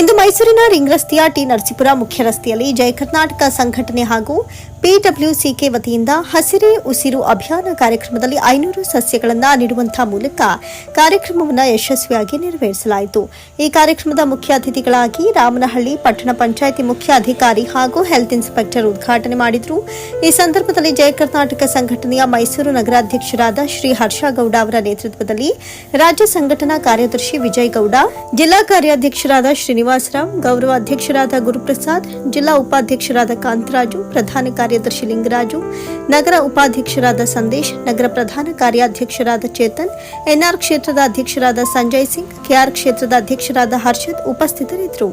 ಇಂದು ಮೈಸೂರಿನ ರಿಂಗ್ ರಸ್ತೆಯ ಟಿ ನರಸೀಪುರ ಮುಖ್ಯ ರಸ್ತೆಯಲ್ಲಿ ಜಯ ಕರ್ನಾಟಕ ಸಂಘಟನೆ ಹಾಗೂ ಪಿಡಬ್ಲ್ಯೂಸಿಕೆ ವತಿಯಿಂದ ಹಸಿರೇ ಉಸಿರು ಅಭಿಯಾನ ಕಾರ್ಯಕ್ರಮದಲ್ಲಿ ಐನೂರು ಸಸ್ಯಗಳನ್ನು ನೀಡುವಂತಹ ಮೂಲಕ ಕಾರ್ಯಕ್ರಮವನ್ನು ಯಶಸ್ವಿಯಾಗಿ ನೆರವೇರಿಸಲಾಯಿತು. ಈ ಕಾರ್ಯಕ್ರಮದ ಮುಖ್ಯ ಅತಿಥಿಗಳಾಗಿ ರಾಮನಹಳ್ಳಿ ಪಟ್ಟಣ ಪಂಚಾಯಿತಿ ಮುಖ್ಯ ಅಧಿಕಾರಿ ಹಾಗೂ ಹೆಲ್ತ್ ಇನ್ಸ್ಪೆಕ್ಟರ್ ಉದ್ಘಾಟನೆ ಮಾಡಿದರು. ಈ ಸಂದರ್ಭದಲ್ಲಿ ಜಯ ಕರ್ನಾಟಕ ಸಂಘಟನೆಯ ಮೈಸೂರು ನಗರಾಧ್ಯಕ್ಷರಾದ ಶ್ರೀ ಹರ್ಷಗೌಡ ಅವರ ನೇತೃತ್ವದಲ್ಲಿ ರಾಜ್ಯ ಸಂಘಟನಾ ಕಾರ್ಯದರ್ಶಿ ವಿಜಯ್ ಗೌಡ ಜಿಲ್ಲಾ ಕಾರ್ಯಾಧ್ಯಕ್ಷರಾದ ಶ್ರೀನಿವಾಸರಾವ್, ಗೌರವ ಅಧ್ಯಕ್ಷರಾದ ಗುರುಪ್ರಸಾದ್, ಜಿಲ್ಲಾ ಉಪಾಧ್ಯಕ್ಷರಾದ ಕಾಂತರಾಜು, ಪ್ರಧಾನ ಕಾರ್ಯದರ್ಶಿ ಲಿಂಗರಾಜು, ನಗರ ಉಪಾಧ್ಯಕ್ಷರಾದ ಸಂದೇಶ್, ನಗರ ಪ್ರಧಾನ ಕಾರ್ಯಾಧ್ಯಕ್ಷರಾದ ಚೇತನ್, ಎನ್ಆರ್ ಕ್ಷೇತ್ರದ ಅಧ್ಯಕ್ಷರಾದ ಸಂಜಯ್ ಸಿಂಗ್, ಕೆಆರ್ ಕ್ಷೇತ್ರದ ಅಧ್ಯಕ್ಷರಾದ ಹರ್ಷದ್ ಉಪಸ್ಥಿತರಿದ್ದರು.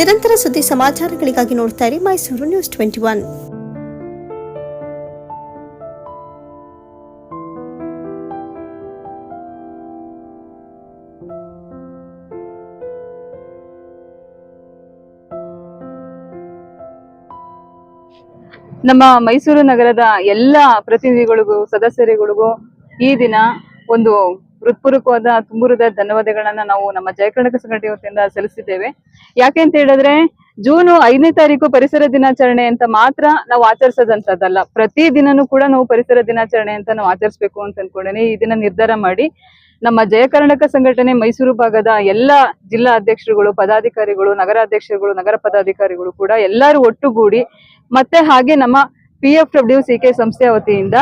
ನಿರಂತರ ಸುದ್ದಿ ಸಮಾಚಾರಗಳಿಗಾಗಿ ನೋಡ್ತಾ ಇರಿ ಮೈಸೂರು ನ್ಯೂಸ್ ಟ್ವೆಂಟಿ ಒನ್. ನಮ್ಮ ಮೈಸೂರು ನಗರದ ಎಲ್ಲ ಪ್ರತಿನಿಧಿಗಳಿಗೂ, ಸದಸ್ಯರುಗಳಿಗೂ ಈ ದಿನ ಒಂದು ಹೃತ್ಪೂರ್ವಕವಾದ ತುಂಬುರದ ಧನ್ಯವಾದಗಳನ್ನ ನಾವು ನಮ್ಮ ಜಯಕರ್ನಾಟಕ ಸಂಘಟನೆ ವತಿಯಿಂದ ಸಲ್ಲಿಸಿದ್ದೇವೆ. ಯಾಕೆ ಅಂತ ಹೇಳಿದ್ರೆ, ಜೂನ್ ಐದನೇ ತಾರೀಕು ಪರಿಸರ ದಿನಾಚರಣೆ ಅಂತ ಮಾತ್ರ ನಾವು ಆಚರಿಸೋದಂತದ್ದಲ್ಲ. ಪ್ರತಿ ದಿನನೂ ಕೂಡ ನಾವು ಪರಿಸರ ದಿನಾಚರಣೆ ಅಂತ ನಾವು ಆಚರಿಸ್ಬೇಕು ಅಂತ ಅನ್ಕೊಂಡೇನೆ ಈ ದಿನ ನಿರ್ಧಾರ ಮಾಡಿ ನಮ್ಮ ಜಯ ಸಂಘಟನೆ ಮೈಸೂರು ಭಾಗದ ಎಲ್ಲ ಜಿಲ್ಲಾ ಅಧ್ಯಕ್ಷರುಗಳು, ಪದಾಧಿಕಾರಿಗಳು, ನಗರಾಧ್ಯಕ್ಷರುಗಳು, ನಗರ ಪದಾಧಿಕಾರಿಗಳು ಕೂಡ ಎಲ್ಲರೂ ಒಟ್ಟುಗೂಡಿ ಮತ್ತೆ ಹಾಗೆ ನಮ್ಮ P F W C K ಸಂಸ್ಥೆಯ ವತಿಯಿಂದ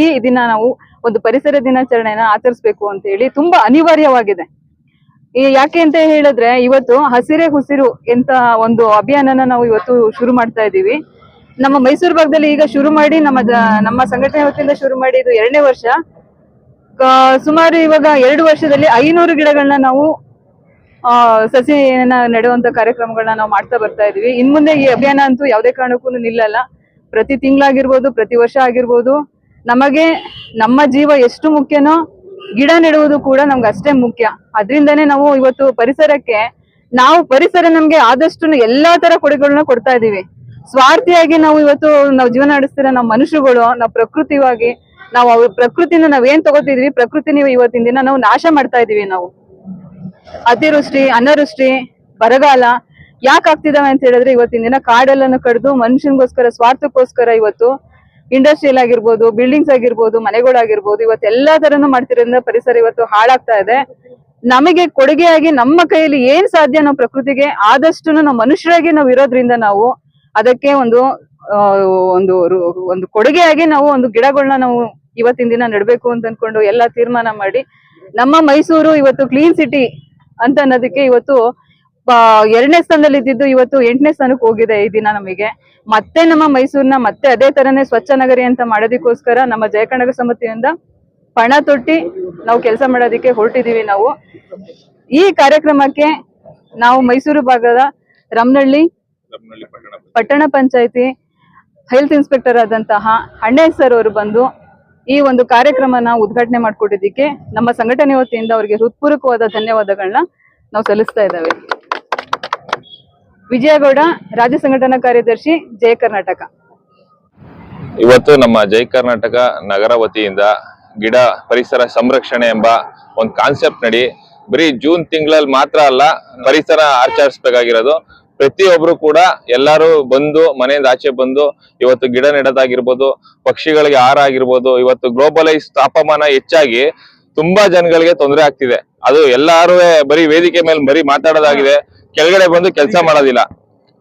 ಈ ದಿನ ನಾವು ಒಂದು ಪರಿಸರ ದಿನಾಚರಣೆಯನ್ನ ಆಚರಿಸ್ಬೇಕು ಅಂತ ಹೇಳಿ ತುಂಬಾ ಅನಿವಾರ್ಯವಾಗಿದೆ. ಯಾಕೆ ಅಂತ ಹೇಳಿದ್ರೆ ಇವತ್ತು ಹಸಿರೇ ಹುಸಿರು ಎಂತ ಒಂದು ಅಭಿಯಾನನ ನಾವು ಇವತ್ತು ಶುರು ಮಾಡ್ತಾ ಇದ್ದೀವಿ. ನಮ್ಮ ಮೈಸೂರು ಭಾಗದಲ್ಲಿ ಈಗ ಶುರು ಮಾಡಿ ನಮ್ಮ ನಮ್ಮ ಸಂಘಟನೆ ವತಿಯಿಂದ ಶುರು ಮಾಡಿ ಇದು ಎರಡನೇ ವರ್ಷ. ಸುಮಾರು ಇವಾಗ ಎರಡು ವರ್ಷದಲ್ಲಿ ಐನೂರು ಗಿಡಗಳನ್ನ ನಾವು ಸಸಿನ ನೆಡುವಂತ ಕಾರ್ಯಕ್ರಮಗಳನ್ನ ನಾವು ಮಾಡ್ತಾ ಬರ್ತಾ ಇದೀವಿ ಇನ್ ಮುಂದೆ ಈ ಅಭಿಯಾನ ಅಂತೂ ಯಾವುದೇ ಕಾರಣಕ್ಕೂ ನಿಲ್ಲಲ್ಲ. ಪ್ರತಿ ತಿಂಗಳಾಗಿರ್ಬೋದು, ಪ್ರತಿ ವರ್ಷ ಆಗಿರ್ಬೋದು, ನಮಗೆ ನಮ್ಮ ಜೀವ ಎಷ್ಟು ಮುಖ್ಯನೋ ಗಿಡ ನೆಡುವುದು ಕೂಡ ನಮ್ಗೆ ಅಷ್ಟೇ ಮುಖ್ಯ. ಅದರಿಂದನೇ ನಾವು ಇವತ್ತು ಪರಿಸರಕ್ಕೆ, ನಾವು ಪರಿಸರ ನಮ್ಗೆ ಆದಷ್ಟು ಎಲ್ಲಾ ತರ ಕೊಡುಗೆಗಳನ್ನ ಕೊಡ್ತಾ ಇದೀವಿ ಸ್ವಾರ್ಥಿಯಾಗಿ ನಾವು ಇವತ್ತು ನಾವು ಜೀವನ ನಡೆಸ್ತಿರೋ ನಾವು ಮನುಷ್ಯಗಳು ನಾವು ಪ್ರಕೃತಿವಾಗಿ ನಾವು ಪ್ರಕೃತಿನ ನಾವ್ ಏನ್ ತಗೋತಿದ್ವಿ, ಪ್ರಕೃತಿ ನೀವು ಇವತ್ತಿನ ದಿನ ನಾವು ನಾಶ ಮಾಡ್ತಾ ಇದೀವಿ ನಾವು. ಅತಿವೃಷ್ಟಿ, ಅನಾವೃಷ್ಟಿ, ಬರಗಾಲ ಯಾಕೆ ಆಗ್ತಿದಾವೆ ಅಂತ ಹೇಳಿದ್ರೆ ಇವತ್ತಿನ ದಿನ ಕಾಡೆಲ್ಲನ್ನು ಕಡ್ದು ಮನುಷ್ಯನ್ಗೋಸ್ಕರ, ಸ್ವಾರ್ಥಕ್ಕೋಸ್ಕರ ಇವತ್ತು ಇಂಡಸ್ಟ್ರಿಯಲ್ ಆಗಿರ್ಬೋದು ಬಿಲ್ಡಿಂಗ್ಸ್ ಆಗಿರ್ಬೋದು ಮನೆಗಳಾಗಿರ್ಬೋದು ಇವತ್ತು ಎಲ್ಲಾ ತರನು ಮಾಡ್ತಿರೋದ್ರಿಂದ ಪರಿಸರ ಇವತ್ತು ಹಾಳಾಗ್ತಾ ಇದೆ. ನಮಗೆ ಕೊಡುಗೆಯಾಗಿ ನಮ್ಮ ಕೈಯಲ್ಲಿ ಏನ್ ಸಾಧ್ಯ ನಾವು ಪ್ರಕೃತಿಗೆ ಆದಷ್ಟು ನಾವು ಮನುಷ್ಯರಾಗಿ ನಾವು ಇರೋದ್ರಿಂದ ನಾವು ಅದಕ್ಕೆ ಒಂದು ಒಂದು ಒಂದು ಕೊಡುಗೆಯಾಗಿ ನಾವು ಒಂದು ಗಿಡಗಳನ್ನ ನಾವು ಇವತ್ತಿನ ದಿನ ನೆಡಬೇಕು ಅಂತ ಅನ್ಕೊಂಡು ಎಲ್ಲ ತೀರ್ಮಾನ ಮಾಡಿ ನಮ್ಮ ಮೈಸೂರು ಇವತ್ತು ಕ್ಲೀನ್ ಸಿಟಿ ಅಂತ ಅನ್ನೋದಕ್ಕೆ ಇವತ್ತು ಎರಡನೇ ಸ್ಥಾನದಲ್ಲಿ ಇದ್ದಿದ್ದು ಇವತ್ತು ಎಂಟನೇ ಸ್ಥಾನಕ್ಕೆ ಹೋಗಿದೆ ಈ ದಿನ ನಮಗೆ. ಮತ್ತೆ ನಮ್ಮ ಮೈಸೂರಿನ ಮತ್ತೆ ಅದೇ ತರನೇ ಸ್ವಚ್ಛ ನಗರಿ ಅಂತ ಮಾಡೋದಕ್ಕೋಸ್ಕರ ನಮ್ಮ ಜಯಕಂಡಕ ಸಮಿತಿಯಿಂದ ಪಣ ತೊಟ್ಟಿ ನಾವು ಕೆಲಸ ಮಾಡೋದಕ್ಕೆ ಹೊರಟಿದೀವಿ ನಾವು. ಈ ಕಾರ್ಯಕ್ರಮಕ್ಕೆ ನಾವು ಮೈಸೂರು ಭಾಗದ ರಮ್ನಳ್ಳಿ ಪಟ್ಟಣ ಪಂಚಾಯತಿ ಹೆಲ್ತ್ ಇನ್ಸ್ಪೆಕ್ಟರ್ ಆದಂತಹ ಹಣ್ಣೆ ಸರ್ ಅವರು ಬಂದು ಈ ಒಂದು ಕಾರ್ಯಕ್ರಮನ ಉದ್ಘಾಟನೆ ಮಾಡಿಕೊಟ್ಟಿದ್ದಕ್ಕೆ ನಮ್ಮ ಸಂಘಟನೆ ವತಿಯಿಂದ ಅವರಿಗೆ ಹೃತ್ಪೂರ್ವಕವಾದ ಧನ್ಯವಾದಗಳನ್ನ ನಾವು ಸಲ್ಲಿಸ್ತಾ ಇದ್ದಾವೆ. ವಿಜಯಗೌಡ, ರಾಜ್ಯ ಸಂಘಟನಾ ಕಾರ್ಯದರ್ಶಿ, ಜಯ ಕರ್ನಾಟಕ. ಇವತ್ತು ನಮ್ಮ ಜೈ ಕರ್ನಾಟಕ ನಗರ ವತಿಯಿಂದ ಗಿಡ ಪರಿಸರ ಸಂರಕ್ಷಣೆ ಎಂಬ ಒಂದು ಕಾನ್ಸೆಪ್ಟ್ ನಡಿ. ಬರೀ ಜೂನ್ ತಿಂಗಳಲ್ಲಿ ಮಾತ್ರ ಅಲ್ಲ, ಪರಿಸರ ಆಚರಿಸ್ಬೇಕಾಗಿರೋದು. ಪ್ರತಿಯೊಬ್ರು ಕೂಡ ಎಲ್ಲರೂ ಬಂದು, ಮನೆಯಿಂದ ಆಚೆ ಬಂದು, ಇವತ್ತು ಗಿಡ ನೆಡೋದಾಗಿರ್ಬೋದು, ಪಕ್ಷಿಗಳಿಗೆ ಆಹಾರ ಆಗಿರ್ಬೋದು ಇವತ್ತು ಗ್ಲೋಬಲೈಸ್ ತಾಪಮಾನ ಹೆಚ್ಚಾಗಿ ತುಂಬಾ ಜನಗಳಿಗೆ ತೊಂದರೆ ಆಗ್ತಿದೆ. ಅದು ಎಲ್ಲಾರು ಬರೀ ವೇದಿಕೆ ಮೇಲೆ ಬರೀ ಮಾತಾಡೋದಾಗಿದೆ, ಕೆಳಗಡೆ ಬಂದು ಕೆಲಸ ಮಾಡೋದಿಲ್ಲ.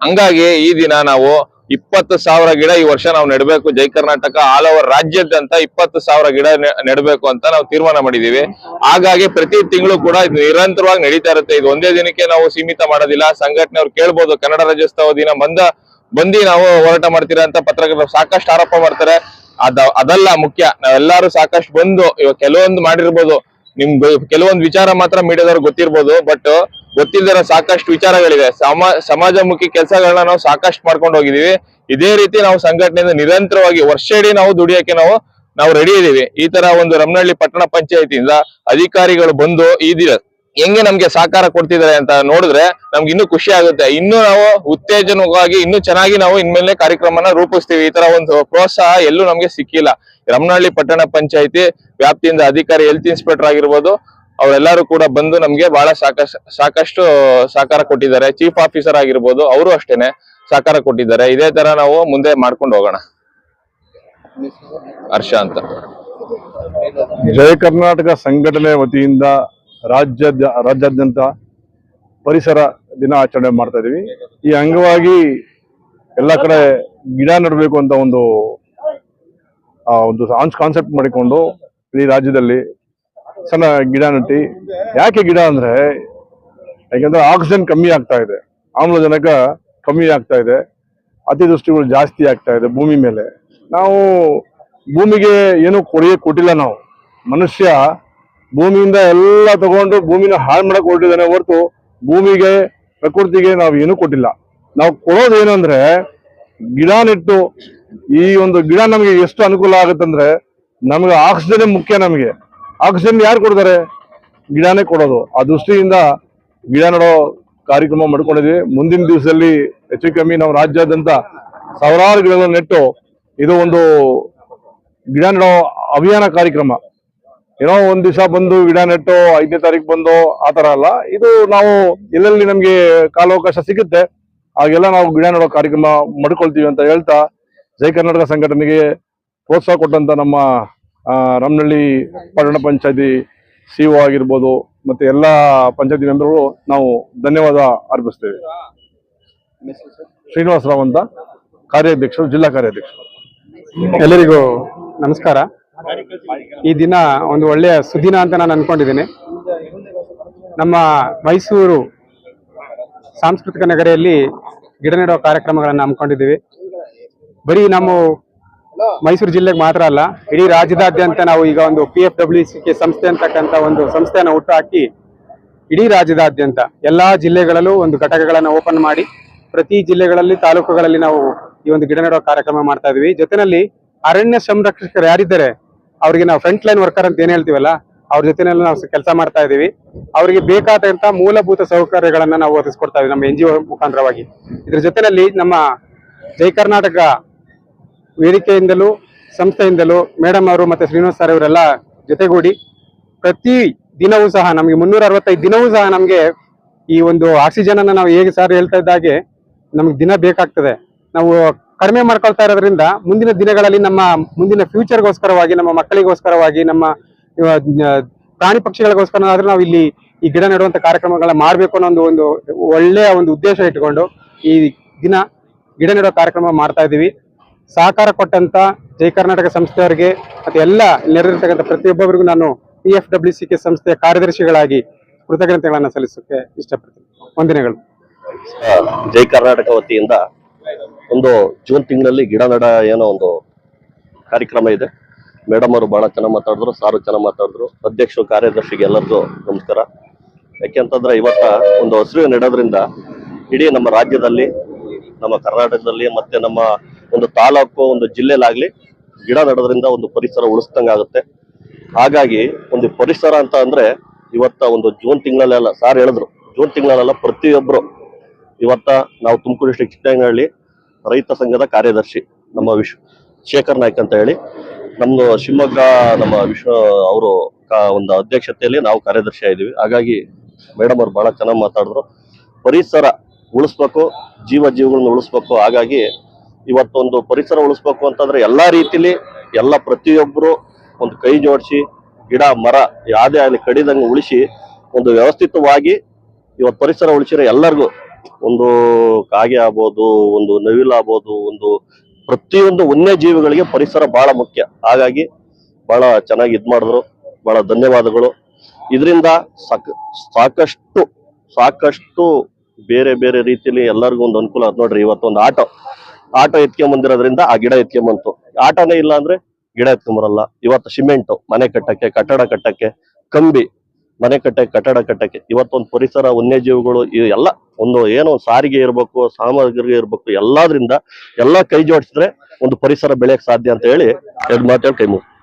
ಹಂಗಾಗಿ ಈ ದಿನ ನಾವು ಇಪ್ಪತ್ತು ಸಾವಿರ ಗಿಡ ಈ ವರ್ಷ ನಾವು ನೆಡಬೇಕು. ಜೈ ಕರ್ನಾಟಕ ಆಲ್ ಓವರ್ ರಾಜ್ಯದಂತ ಇಪ್ಪತ್ತು ಸಾವಿರ ಗಿಡ ನೆಡಬೇಕು ಅಂತ ನಾವು ತೀರ್ಮಾನ ಮಾಡಿದೀವಿ. ಹಾಗಾಗಿ ಪ್ರತಿ ತಿಂಗಳು ಕೂಡ ಇದು ನಿರಂತರವಾಗಿ ನಡೀತಾ ಇರುತ್ತೆ. ಇದು ಒಂದೇ ದಿನಕ್ಕೆ ನಾವು ಸೀಮಿತ ಮಾಡೋದಿಲ್ಲ. ಸಂಘಟನೆಯವ್ರು ಕೇಳ್ಬೋದು, ಕನ್ನಡ ರಾಜ್ಯೋತ್ಸವ ದಿನ ಬಂದ ಬಂದಿ ನಾವು ಹೋರಾಟ ಮಾಡ್ತೀರಾ ಅಂತ ಪತ್ರಕರ್ತರು ಸಾಕಷ್ಟು ಆರೋಪ ಮಾಡ್ತಾರೆ. ಅದ ಅದಲ್ಲ ಮುಖ್ಯ. ನಾವೆಲ್ಲರೂ ಸಾಕಷ್ಟು ಬಂದು ಇವಾಗ ಕೆಲವೊಂದು ಮಾಡಿರ್ಬೋದು. ನಿಮ್ಗೆ ಕೆಲವೊಂದು ವಿಚಾರ ಮಾತ್ರ ಮೀಡಿಯಾದವ್ರಿಗೆ ಗೊತ್ತಿರ್ಬೋದು. ಬಟ್ ಗೊತ್ತಿಲ್ದಿರೋ ಸಾಕಷ್ಟು ವಿಚಾರಗಳಿವೆ. ಸಮ, ಸಮಾಜಮುಖಿ ಕೆಲಸಗಳನ್ನ ನಾವು ಸಾಕಷ್ಟು ಮಾಡ್ಕೊಂಡು ಹೋಗಿದೀವಿ ಇದೇ ರೀತಿ ನಾವು ಸಂಘಟನೆಯಿಂದ ನಿರಂತರವಾಗಿ ವರ್ಷ ಇಡೀ ನಾವು ದುಡಿಯಕ್ಕೆ ನಾವು ನಾವು ರೆಡಿ ಇದೀವಿ ಈ ತರ ಒಂದು ರಮನಹಳ್ಳಿ ಪಟ್ಟಣ ಪಂಚಾಯತಿಯಿಂದ ಅಧಿಕಾರಿಗಳು ಬಂದು ಈ ದಿನ ಹೆಂಗೆ ನಮ್ಗೆ ಸಹಕಾರ ಕೊಡ್ತಿದ್ದಾರೆ ಅಂತ ನೋಡಿದ್ರೆ ನಮ್ಗೆ ಇನ್ನೂ ಖುಷಿ ಆಗುತ್ತೆ. ಇನ್ನೂ ನಾವು ಉತ್ತೇಜನವಾಗಿ, ಇನ್ನೂ ಚೆನ್ನಾಗಿ ನಾವು ಇನ್ಮೇಲೆ ಕಾರ್ಯಕ್ರಮನ ರೂಪಿಸ್ತೀವಿ. ಈ ತರ ಒಂದು ಪ್ರೋತ್ಸಾಹ ಎಲ್ಲೂ ನಮ್ಗೆ ಸಿಕ್ಕಿಲ್ಲ. ರಮ್ನಹಳ್ಳಿ ಪಟ್ಟಣ ಪಂಚಾಯತಿ ವ್ಯಾಪ್ತಿಯಿಂದ ಅಧಿಕಾರಿ ಹೆಲ್ತ್ ಇನ್ಸ್ಪೆಕ್ಟರ್ ಆಗಿರ್ಬೋದು ಅವರೆಲ್ಲರೂ ಕೂಡ ಬಂದು ನಮ್ಗೆ ಬಹಳ ಸಾಕಷ್ಟು ಸಾಕಷ್ಟು ಸಹಕಾರ ಕೊಟ್ಟಿದ್ದಾರೆ. ಚೀಫ್ ಆಫೀಸರ್ ಆಗಿರ್ಬೋದು, ಅವರು ಅಷ್ಟೇನೆ ಸಹಕಾರ ಕೊಟ್ಟಿದ್ದಾರೆ. ಇದೇ ತರ ನಾವು ಮುಂದೆ ಮಾಡ್ಕೊಂಡು ಹೋಗೋಣ. ಹರ್ಷ ಅಂತ. ಜಯ ಕರ್ನಾಟಕ ಸಂಘಟನೆ ವತಿಯಿಂದ ರಾಜ್ಯ, ರಾಜ್ಯಾದ್ಯಂತ ಪರಿಸರ ದಿನ ಆಚರಣೆ ಮಾಡ್ತಾ ಇದೀವಿ. ಈ ಅಂಗವಾಗಿ ಎಲ್ಲ ಕಡೆ ಗಿಡ ನೆಡಬೇಕು ಅಂತ ಒಂದು ಒಂದು ಕಾನ್ಸೆಪ್ಟ್ ಮಾಡಿಕೊಂಡು ಇಡೀ ರಾಜ್ಯದಲ್ಲಿ ಸಣ್ಣ ಗಿಡ ನೆಟ್ಟಿ. ಯಾಕೆ ಗಿಡ ಅಂದ್ರೆ, ಯಾಕೆಂದ್ರೆ ಆಕ್ಸಿಜನ್ ಕಮ್ಮಿ ಆಗ್ತಾ ಇದೆ. ಆಮ್ಲಜನಕ ಕಮ್ಮಿ ಆಗ್ತಾ ಇದೆ. ಅತಿವೃಷ್ಟಿಗಳು ಜಾಸ್ತಿ ಆಗ್ತಾ ಇದೆ ಭೂಮಿ ಮೇಲೆ. ನಾವು ಭೂಮಿಗೆ ಏನು ಕೊಡುಗೆ ಕೊಟ್ಟಿಲ್ಲ ನಾವು. ಮನುಷ್ಯ ಭೂಮಿಯಿಂದ ಎಲ್ಲ ತಗೊಂಡು ಭೂಮಿನ ಹಾಳು ಮಾಡಕ್ ಹೊರಟಿದ್ದಾನೆ ಹೊರತು ಭೂಮಿಗೆ, ಪ್ರಕೃತಿಗೆ ನಾವು ಏನು ಕೊಟ್ಟಿಲ್ಲ. ನಾವು ಕೊಡೋದು ಏನಂದ್ರೆ ಗಿಡ ನೆಟ್ಟು ಈ ಒಂದು ಗಿಡ ನಮಗೆ ಎಷ್ಟು ಅನುಕೂಲ ಆಗುತ್ತಂದ್ರೆ, ನಮಗೆ ಆಕ್ಸಿಜನ್ ಮುಖ್ಯ ನಮಗೆ. ಆಕ್ಸಿಜನ್ ಯಾರು ಕೊಡ್ತಾರೆ? ಗಿಡನೇ ಕೊಡೋದು. ಆ ದೃಷ್ಟಿಯಿಂದ ಗಿಡ ನೆಡೋ ಕಾರ್ಯಕ್ರಮ ಮಾಡ್ಕೊಂಡಿದ್ವಿ. ಮುಂದಿನ ದಿವಸದಲ್ಲಿ ಹೆಚ್ಚು ಕಮ್ಮಿ ನಾವು ರಾಜ್ಯಾದ್ಯಂತ ಸಾವಿರಾರು ಗಿಡಗಳನ್ನು ನೆಟ್ಟು ಇದು ಒಂದು ಗಿಡ ನೆಡೋ ಅಭಿಯಾನ ಕಾರ್ಯಕ್ರಮ. ಏನೋ ಒಂದ್ ದಿವಸ ಬಂದು ಗಿಡ ನೆಟ್ಟು ಐದನೇ ತಾರೀಕು ಬಂದು ಆ ತರ ಅಲ್ಲ. ಇದು ನಾವು ಎಲ್ಲೆಲ್ಲಿ ನಮ್ಗೆ ಕಾಲಾವಕಾಶ ಸಿಗುತ್ತೆ, ಹಾಗೆಲ್ಲ ನಾವು ಗಿಡ ನೆಡೋ ಕಾರ್ಯಕ್ರಮ ಮಾಡ್ಕೊಳ್ತೀವಿ ಅಂತ ಹೇಳ್ತಾ ಜೈ ಕರ್ನಾಟಕ ಸಂಘಟನೆಗೆ ಪ್ರೋತ್ಸಾಹ ಕೊಟ್ಟಂತ ನಮ್ಮ ರಮನಹಳ್ಳಿ ಪಟ್ಟಣ ಪಂಚಾಯತಿ ಒ ಆಗಿರ್ಬೋದು ಮತ್ತೆ ಎಲ್ಲಾ ಪಂಚಾಯತಿ ಮೆಂಬರ್ಗಳು ನಾವು ಧನ್ಯವಾದ ಅರ್ಪಿಸ್ತೇವೆ. ಶ್ರೀನಿವಾಸ ರಾವ್ ಅಂತ ಕಾರ್ಯಾಧ್ಯಕ್ಷರು, ಜಿಲ್ಲಾ ಕಾರ್ಯಾಧ್ಯಕ್ಷರು. ಎಲ್ಲರಿಗೂ ನಮಸ್ಕಾರ. ಈ ದಿನ ಒಂದು ಒಳ್ಳೆಯ ಸುದಿನ ಅಂತ ನಾನು ಅನ್ಕೊಂಡಿದ್ದೇನೆ. ನಮ್ಮ ಮೈಸೂರು ಸಾಂಸ್ಕೃತಿಕ ನಗರಿಯಲ್ಲಿ ಗಿಡ ನೆಡುವ ಕಾರ್ಯಕ್ರಮಗಳನ್ನು ಹಮ್ಮಿಕೊಂಡಿದ್ದೀವಿ. ಬರೀ ನಮ್ಮ ಮೈಸೂರು ಜಿಲ್ಲೆಗೆ ಮಾತ್ರ ಅಲ್ಲ, ಇಡೀ ರಾಜ್ಯದಾದ್ಯಂತ ನಾವು ಈಗ ಒಂದು ಪಿ ಎಫ್ ಡಬ್ಲ್ಯೂ ಸಿ ಸಂಸ್ಥೆ ಅಂತಕ್ಕಂತ ಒಂದು ಸಂಸ್ಥೆಯನ್ನು ಹುಟ್ಟುಹಾಕಿ ಇಡೀ ರಾಜ್ಯದಾದ್ಯಂತ ಎಲ್ಲಾ ಜಿಲ್ಲೆಗಳಲ್ಲೂ ಒಂದು ಘಟಕಗಳನ್ನು ಓಪನ್ ಮಾಡಿ, ಪ್ರತಿ ಜಿಲ್ಲೆಗಳಲ್ಲಿ, ತಾಲೂಕುಗಳಲ್ಲಿ ನಾವು ಈ ಒಂದು ಗಿಡ ನೆಡುವ ಕಾರ್ಯಕ್ರಮ ಮಾಡ್ತಾ ಇದೀವಿ. ಜೊತೆನಲ್ಲಿ ಅರಣ್ಯ ಸಂರಕ್ಷಕರು ಯಾರಿದ್ದಾರೆ, ಅವರಿಗೆ ನಾವು ಫ್ರಂಟ್ ಲೈನ್ ವರ್ಕರ್ ಅಂತ ಏನ್ ಹೇಳ್ತೀವಲ್ಲ, ಅವ್ರ ಜೊತೆನಲ್ಲಿ ನಾವು ಕೆಲಸ ಮಾಡ್ತಾ ಇದೀವಿ ಅವರಿಗೆ ಬೇಕಾದಂತ ಮೂಲಭೂತ ಸೌಕರ್ಯಗಳನ್ನ ನಾವು ಒದಗಿಸ್ಕೊಡ್ತಾ ಇದೀವಿ ನಮ್ಮ ಎನ್ ಜಿ ಮುಖಾಂತರವಾಗಿ. ಇದ್ರ ಜೊತೆನಲ್ಲಿ ನಮ್ಮ ಜೈ ಕರ್ನಾಟಕ ವೇದಿಕೆಯಿಂದಲೂ, ಸಂಸ್ಥೆಯಿಂದಲೂ ಮೇಡಮ್ ಅವರು ಮತ್ತೆ ಶ್ರೀನಿವಾಸ್ ಸರ್ ಇವರೆಲ್ಲ ಜೊತೆಗೂಡಿ ಪ್ರತಿ ದಿನವೂ ಸಹ ನಮಗೆ ಮುನ್ನೂರ ಅರವತ್ತೈದು ದಿನವೂ ಸಹ ನಮಗೆ ಈ ಒಂದು ಆಕ್ಸಿಜನ್ ಅನ್ನ ನಾವು ಹೇಗೆ ಸರ್ ಹೇಳ್ತಾ ಇದ್ದಾಗೆ ನಮ್ಗೆ ದಿನ ಬೇಕಾಗ್ತದೆ. ನಾವು ಕಡಿಮೆ ಮಾಡ್ಕೊಳ್ತಾ ಇರೋದ್ರಿಂದ ಮುಂದಿನ ದಿನಗಳಲ್ಲಿ ನಮ್ಮ ಮುಂದಿನ ಫ್ಯೂಚರ್ಗೋಸ್ಕರವಾಗಿ, ನಮ್ಮ ಮಕ್ಕಳಿಗೋಸ್ಕರವಾಗಿ, ನಮ್ಮ ಪ್ರಾಣಿ ಪಕ್ಷಿಗಳಿಗೋಸ್ಕರ ಆದ್ರೂ ನಾವು ಇಲ್ಲಿ ಈ ಗಿಡ ನೆಡುವಂತ ಕಾರ್ಯಕ್ರಮಗಳನ್ನ ಮಾಡ್ಬೇಕು ಅನ್ನೋ ಒಂದು ಒಂದು ಒಳ್ಳೆಯ ಒಂದು ಉದ್ದೇಶ ಇಟ್ಕೊಂಡು ಈ ದಿನ ಗಿಡ ನೆಡುವ ಕಾರ್ಯಕ್ರಮ ಮಾಡ್ತಾ ಇದ್ದೀವಿ. ಸಹಕಾರ ಕೊಟ್ಟಂತ ಜೈ ಕರ್ನಾಟಕ ಸಂಸ್ಥೆಯವರಿಗೆ ಮತ್ತೆ ಎಲ್ಲ ನೆರೆದಿರ್ತಕ್ಕಂಥ ಪ್ರತಿಯೊಬ್ಬರಿಗೂ ನಾನು P F W C K ಸಂಸ್ಥೆಯ ಕಾರ್ಯದರ್ಶಿಗಳಾಗಿ ಕೃತಜ್ಞತೆಗಳನ್ನು ಸಲ್ಲಿಸೋಕೆ ಇಷ್ಟಪಡ್ತೀನಿ. ವಂದನೆಗಳು. ಜೈ ಕರ್ನಾಟಕ ವತಿಯಿಂದ ಒಂದು ಜೂನ್ ತಿಂಗಳಲ್ಲಿ ಗಿಡ ನಡ ಏನೋ ಒಂದು ಕಾರ್ಯಕ್ರಮ ಇದೆ. ಮೇಡಮ್ ಅವರು ಬಹಳ ಚೆನ್ನಾಗಿ ಮಾತಾಡಿದ್ರು, ಸಾರು ಚೆನ್ನಾಗಿ ಮಾತಾಡಿದ್ರು. ಅಧ್ಯಕ್ಷರು, ಕಾರ್ಯದರ್ಶಿಗೆ ಎಲ್ಲರಿಗೂ ನಮಸ್ಕಾರ. ಯಾಕೆಂತಂದ್ರೆ ಇವತ್ತ ಒಂದು ಹಸಿರು ನೆಡೋದ್ರಿಂದ ಇಡೀ ನಮ್ಮ ರಾಜ್ಯದಲ್ಲಿ, ನಮ್ಮ ಕರ್ನಾಟಕದಲ್ಲಿ ಮತ್ತೆ ನಮ್ಮ ಒಂದು ತಾಲೂಕು, ಒಂದು ಜಿಲ್ಲೆಲಾಗ್ಲಿ ಗಿಡ ನೆಡೋದ್ರಿಂದ ಒಂದು ಪರಿಸರ ಉಳಿಸ್ದಂಗಾಗುತ್ತೆ ಹಾಗಾಗಿ ಒಂದು ಪರಿಸರ ಅಂತ ಅಂದ್ರೆ ಇವತ್ತ ಒಂದು ಜೂನ್ ತಿಂಗಳಲ್ಲೆಲ್ಲ ಸಾರ್ ಹೇಳಿದ್ರು, ಜೂನ್ ತಿಂಗಳಲ್ಲೆಲ್ಲ ಪ್ರತಿಯೊಬ್ರು ಇವತ್ತ ನಾವು ತುಮಕೂರು ಡಿಸ್ಟ್ರಿಕ್ಟ್ ಚಿಕ್ಕನಹಳ್ಳಿ ರೈತ ಸಂಘದ ಕಾರ್ಯದರ್ಶಿ ನಮ್ಮ ವಿಶ್ವ ಶೇಖರ್ ನಾಯ್ಕ್ ಅಂತ ಹೇಳಿ. ನಮ್ದು ಶಿವಮೊಗ್ಗ ನಮ್ಮ ವಿಶ್ವ ಅವರು ಒಂದು ಅಧ್ಯಕ್ಷತೆಯಲ್ಲಿ ನಾವು ಕಾರ್ಯದರ್ಶಿ ಆಗಿದ್ದೀವಿ. ಹಾಗಾಗಿ ಮೇಡಮ್ ಅವ್ರು ಬಹಳ ಚೆನ್ನಾಗಿ ಮಾತಾಡಿದ್ರು. ಪರಿಸರ ಉಳಿಸ್ಬೇಕು, ಜೀವ ಜೀವಗಳನ್ನ ಉಳಿಸ್ಬೇಕು. ಹಾಗಾಗಿ ಇವತ್ತೊಂದು ಪರಿಸರ ಉಳಿಸ್ಬೇಕು ಅಂತಂದ್ರೆ ಎಲ್ಲಾ ರೀತಿಲಿ ಎಲ್ಲ ಪ್ರತಿಯೊಬ್ಬರು ಒಂದು ಕೈ ಜೋಡಿಸಿ, ಗಿಡ, ಮರ ಯಾವುದೇ ಆಗಲಿ ಕಡಿದಂಗೆ ಉಳಿಸಿ ಒಂದು ವ್ಯವಸ್ಥಿತವಾಗಿ ಇವತ್ತು ಪರಿಸರ ಉಳಿಸಿರೋ ಎಲ್ಲರಿಗೂ ಒಂದು ಕಾಗೆ ಆಗ್ಬೋದು, ಒಂದು ನವಿಲು ಆಗ್ಬೋದು, ಒಂದು ಪ್ರತಿಯೊಂದು ವನ್ಯಜೀವಿಗಳಿಗೆ ಪರಿಸರ ಬಹಳ ಮುಖ್ಯ. ಹಾಗಾಗಿ ಬಹಳ ಚೆನ್ನಾಗಿ ಇದು ಮಾಡಿದ್ರು. ಬಹಳ ಧನ್ಯವಾದಗಳು. ಇದರಿಂದ ಸಾಕ, ಸಾಕಷ್ಟು ಸಾಕಷ್ಟು ಬೇರೆ ಬೇರೆ ರೀತಿಯಲ್ಲಿ ಎಲ್ಲರಿಗೂ ಒಂದು ಅನುಕೂಲ ನೋಡ್ರಿ ಇವತ್ತೊಂದು ಆಟೋ. ಆಟೋ ಎತ್ಕೊಂಬಂದಿರೋದ್ರಿಂದ ಆ ಗಿಡ ಎತ್ಕೊಂಬಂತು ಆಟೋನೇ ಇಲ್ಲ ಅಂದ್ರೆ ಗಿಡ ಎತ್ಕೊಂಬರಲ್ಲ. ಇವತ್ತು ಸಿಮೆಂಟ್, ಮನೆ ಕಟ್ಟಕ್ಕೆ, ಕಟ್ಟಡ ಕಟ್ಟಕ್ಕೆ, ಕಂಬಿ, ಮನೆ ಕಟ್ಟಕ್ಕೆ, ಕಟ್ಟಡ ಕಟ್ಟಕ್ಕೆ. ಇವತ್ತೊಂದು ಪರಿಸರ ವನ್ಯಜೀವಿಗಳು ಎಲ್ಲ ಒಂದು ಏನೋ ಸಾರಿಗೆ ಇರ್ಬೇಕು ಸಾಮಗ್ರಿ ಇರ್ಬೇಕು, ಎಲ್ಲಾದ್ರಿಂದ ಎಲ್ಲ ಕೈ ಜೋಡಿಸಿದ್ರೆ ಒಂದು ಪರಿಸರ ಬೆಳೆಯಕ್ ಸಾಧ್ಯ ಅಂತ ಹೇಳಿ ಎರಡು ಮಾತೇಳಿ ಕೈ ಮುಗಿದು